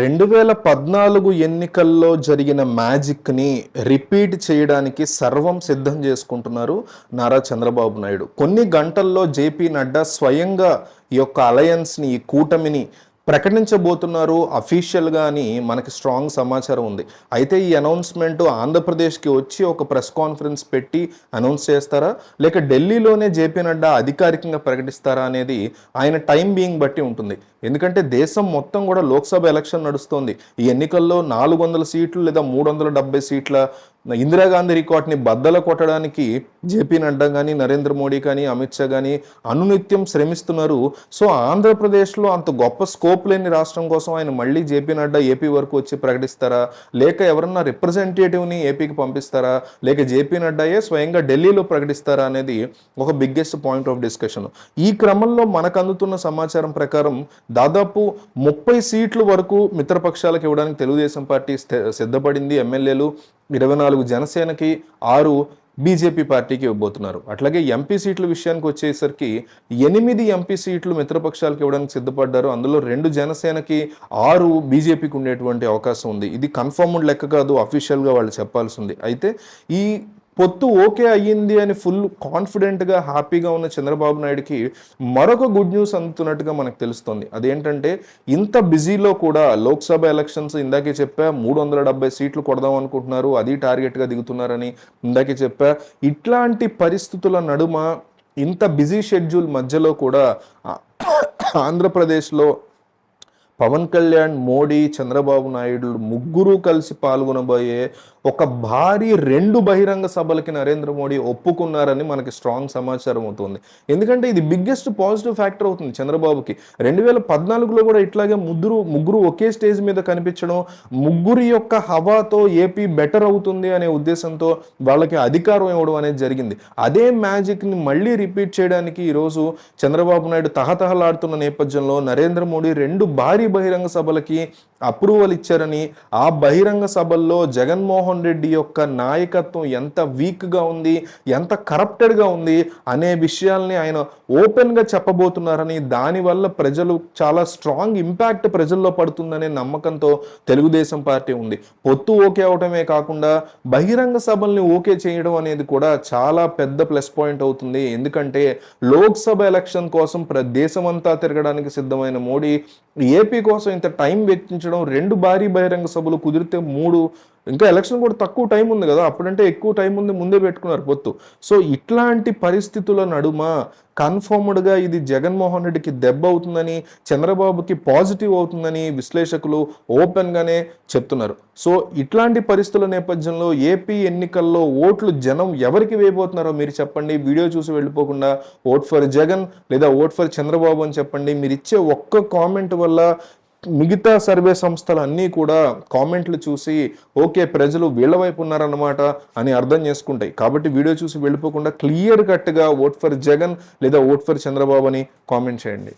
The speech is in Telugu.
రెండు వేల పద్నాలుగు ఎన్నికల్లో జరిగిన మ్యాజిక్ని రిపీట్ చేయడానికి సర్వం సిద్ధం చేసుకుంటున్నారు నారా చంద్రబాబు నాయుడు. కొన్ని గంటల్లో జేపీ నడ్డా స్వయంగా ఈ యొక్క అలయన్స్ని ఈ కూటమిని ప్రకటించబోతున్నారు అఫీషియల్గా అని మనకి స్ట్రాంగ్ సమాచారం ఉంది. అయితే ఈ అనౌన్స్మెంట్ ఆంధ్రప్రదేశ్కి వచ్చి ఒక ప్రెస్ కాన్ఫరెన్స్ పెట్టి అనౌన్స్ చేస్తారా? లేక ఢిల్లీలోనే జేపీ నడ్డా అధికారికంగా ప్రకటిస్తారా అనేది ఆయన టైం బీయింగ్ బట్టి ఉంటుంది. ఎందుకంటే దేశం మొత్తం కూడా లోక్సభ ఎలక్షన్ నడుస్తోంది. ఈ ఎన్నికల్లో నాలుగు వందల సీట్లు లేదా మూడు వందల డెబ్బై సీట్ల ఇందిరాగాంధీ రికార్డ్ని బద్దల కొట్టడానికి జేపీ నడ్డా కానీ నరేంద్ర మోడీ కానీ అమిత్ షా కానీ అనునిత్యం శ్రమిస్తున్నారు. సో ఆంధ్రప్రదేశ్లో అంత గొప్ప స్కోప్ లేని రాష్ట్రం కోసం ఆయన మళ్ళీ జేపీ నడ్డా ఏపీ వరకు వచ్చి ప్రకటిస్తారా? లేక ఎవరన్నా రిప్రజెంటేటివ్ని ఏపీకి పంపిస్తారా? లేక జేపీ నడ్డాయే స్వయంగా ఢిల్లీలో ప్రకటిస్తారా అనేది ఒక బిగ్గెస్ట్ పాయింట్ ఆఫ్ డిస్కషన్. ఈ క్రమంలో మనకు అందుతున్న సమాచారం ప్రకారం దాదాపు ముప్పై సీట్ల వరకు మిత్రపక్షాలకు ఇవ్వడానికి తెలుగుదేశం పార్టీ స్థ- సిద్ధపడింది ఎమ్మెల్యేలు. ఇరవై నాలుగు జనసేనకి ఆరు బీజేపీ పార్టీకి ఇవ్వబోతున్నారు. అట్లాగే ఎంపీ సీట్ల విషయానికి వచ్చేసరికి ఎనిమిది ఎంపీ సీట్లు మిత్రపక్షాలకు ఇవ్వడానికి సిద్ధపడ్డారు. అందులో రెండు జనసేనకి ఆరు బీజేపీకి ఉండేటువంటి అవకాశం ఉంది. ఇది కన్ఫర్మ్డ్ లెక్క కాదు అఫీషియల్గా వాళ్ళు చెప్పాల్సి ఉంది. అయితే ఈ పొత్తు ఓకే అయ్యింది అని ఫుల్ కాన్ఫిడెంట్గా హ్యాపీగా ఉన్న చంద్రబాబు నాయుడుకి మరొక గుడ్ న్యూస్ అందుతున్నట్టుగా మనకు తెలుస్తుంది. అదేంటంటే ఇంత బిజీలో కూడా లోక్సభ ఎలక్షన్స్ ఇందాకే చెప్పా మూడు వందల డెబ్బై సీట్లు కొడదాం అనుకుంటున్నారు అది టార్గెట్గా దిగుతున్నారని ఇందాకే చెప్పా. ఇట్లాంటి పరిస్థితుల నడుమ ఇంత బిజీ షెడ్యూల్ మధ్యలో కూడా ఆంధ్రప్రదేశ్లో పవన్ కళ్యాణ్ మోడీ చంద్రబాబు నాయుడు ముగ్గురు కలిసి పాల్గొనబోయే ఒక భారీ రెండు బహిరంగ సభలకి నరేంద్ర మోడీ ఒప్పుకున్నారని మనకి స్ట్రాంగ్ సమాచారం అవుతుంది. ఎందుకంటే ఇది బిగ్గెస్ట్ పాజిటివ్ ఫ్యాక్టర్ అవుతుంది చంద్రబాబుకి. రెండు వేల పద్నాలుగులో కూడా ఇట్లాగే ముగ్గురు ముగ్గురు ఒకే స్టేజ్ మీద కనిపించడం ముగ్గురి యొక్క హవాతో ఏపీ బెటర్ అవుతుంది అనే ఉద్దేశంతో వాళ్ళకి అధికారం ఇవ్వడం అనేది జరిగింది. అదే మ్యాజిక్ని మళ్ళీ రిపీట్ చేయడానికి ఈరోజు చంద్రబాబు నాయుడు తహతహలాడుతున్న నేపథ్యంలో నరేంద్ర మోడీ రెండు భారీ బహిరంగ సభలకి అప్రూవల్ ఇచ్చారని ఆ బహిరంగ సభల్లో జగన్మోహన్ రెడ్డి యొక్క నాయకత్వం ఎంత వీక్గా ఉంది ఎంత కరప్టెడ్గా ఉంది అనే విషయాల్ని ఆయన ఓపెన్గా చెప్పబోతున్నారని దానివల్ల ప్రజలు చాలా స్ట్రాంగ్ ఇంపాక్ట్ ప్రజల్లో పడుతుందనే నమ్మకంతో తెలుగుదేశం పార్టీ ఉంది. పొత్తు ఓకే అవటమే కాకుండా బహిరంగ సభల్ని ఓకే చేయడం అనేది కూడా చాలా పెద్ద ప్లస్ పాయింట్ అవుతుంది. ఎందుకంటే లోక్సభ ఎలక్షన్ కోసం ప్ర దేశమంతా తిరగడానికి సిద్ధమైన మోడీ ఏపీ కోసం ఇంత టైం వెచ్చించడం రెండు భారీ బహిరంగ సభలు కుదిరితే మూడు ఇంకా ఎలక్షన్ కూడా తక్కువ టైం ఉంది కదా అప్పుడంటే ఎక్కువ టైం ఉంది ముందే పెట్టుకున్నారు పొత్తు. సో ఇట్లాంటి పరిస్థితుల నడుమ కన్ఫర్మ్డ్గా ఇది జగన్మోహన్ రెడ్డికి దెబ్బ అవుతుందని చంద్రబాబుకి పాజిటివ్ అవుతుందని విశ్లేషకులు ఓపెన్గానే చెప్తున్నారు. సో ఇట్లాంటి పరిస్థితుల నేపథ్యంలో ఏపీ ఎన్నికల్లో ఓట్లు జనం ఎవరికి వేయబోతున్నారో మీరు చెప్పండి. వీడియో చూసి వెళ్ళిపోకుండా ఓట్ ఫర్ జగన్ లేదా ఓట్ ఫర్ చంద్రబాబు అని చెప్పండి. మీరు ఇచ్చే ఒక్క కామెంట్ వల్ల మిగతా సర్వే సంస్థలు అన్నీ కూడా కామెంట్లు చూసి ఓకే ప్రజలు వీళ్ళ వైపు ఉన్నారన్నమాట అని అర్థం చేసుకుంటాయి. కాబట్టి వీడియో చూసి వెళ్ళిపోకుండా క్లియర్ కట్గా ఓట్ ఫర్ జగన్ లేదా ఓట్ ఫర్ చంద్రబాబు అని కామెంట్ చేయండి.